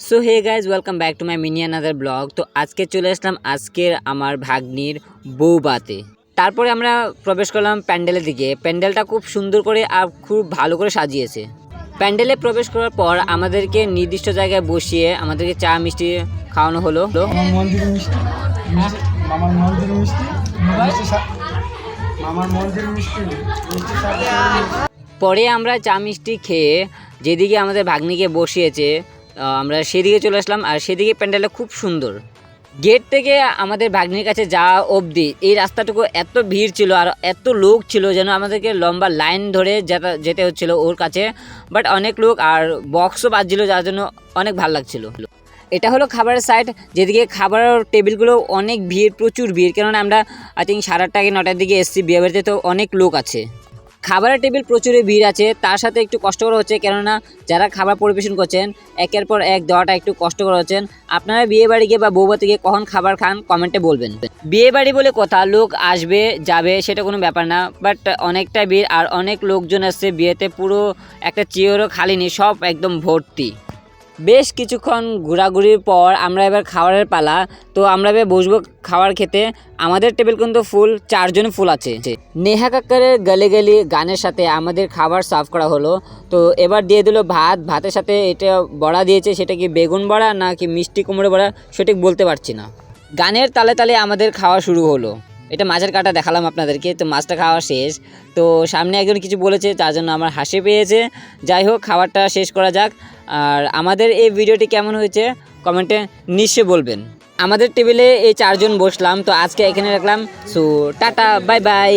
So hey guys welcome back to my mini another blog তো আজকে চলে আসলাম আজকের আমার ভাগ্নির বউবাতে তারপরে আমরা প্রবেশ করলাম প্যান্ডেলের দিকে। প্যান্ডেলটা খুব সুন্দর করে আর খুব ভালো করে সাজিয়েছে। প্যান্ডেলে প্রবেশ করার পর আমাদেরকে নির্দিষ্ট জায়গায় বসিয়ে আমাদেরকে চা মিষ্টি খাওয়ানো হলো। পরে আমরা চা মিষ্টি খেয়ে যেদিকে আমাদের ভাগ্নিকে বসিয়েছে আমরা সেদিকে চলে আসলাম, আর সেদিকে প্যান্ডেলটা খুব সুন্দর। গেট থেকে আমাদের ভাগ্নির কাছে যাওয়া অবধি এই রাস্তাটুকু এত ভিড় ছিল আর এত লোক ছিল যেন আমাদেরকে লম্বা লাইন ধরে যেতে হচ্ছিল ওর কাছে। বাট অনেক লোক আর বক্সও বাজছিল যার জন্য অনেক ভালো লাগছিল। এটা হলো খাবারের সাইড যেদিকে খাবারের টেবিলগুলো অনেক ভিড়, প্রচুর ভিড়। কেননা আমরা আই থিঙ্ক সাড়ে আটটা নটার দিকে এসেছি, বিয়ে বাড়িতে তো অনেক লোক আছে। খাবারের টেবিল প্রচুরই ভিড় আছে। তার সাথে একটু কষ্টকর হচ্ছে, কেননা যারা খাবার পরিবেশন করছেন, একের পর এক দেওয়াটা একটু কষ্টকর হচ্ছেন। আপনারা বিয়ে বাড়ি গিয়ে বা বৌবাতে গিয়ে কখন খাবার খান কমেন্টে বলবেন। বিয়ে বাড়ি বলে কথা, লোক আসবে, যাবে, সেটা কোনো ব্যাপার না। বাট অনেকটা ভিড় আর অনেক লোকজন আসছে বিয়েতে পুরো একটা চেয়ারও খালি নেই, সব একদম ভর্তি। বেশ কিছুক্ষণ ঘোরাঘুরির পর আমরা এবার খাবারের পালা। তো আমরা এবার বসবো খাবার খেতে। আমাদের টেবিল কিন্তু ফুল, চারজন ফুল আছে। নেহা কাক্কারের গলে গলি গানের সাথে আমাদের খাবার সার্ভ করা হলো। তো এবার দিয়ে দিল ভাত। ভাতের সাথে এটা বড়া দিয়েছে, সেটা কি বেগুন বড়া না কি মিষ্টি কুমড়ো বড়া? সঠিক বলতে পারছি না। গানের তালে তালে আমাদের খাওয়া শুরু হলো। এটা মাছের কাটা দেখালাম আপনাদেরকে, তো মাছটা খাওয়া শেষ। তো সামনে একজন কিছু বলেছে, তার জন্য আমার হাসি পেয়েছে। যাই হোক, খাবারটা শেষ করা যাক। আর আমাদের এই ভিডিওটি কেমন হয়েছে, কমেন্টে নিশ্চয় বলবেন। আমাদের টেবিলে এই চারজন বসলাম, তো আজকে এখানে রাখলাম। So tata, bye bye.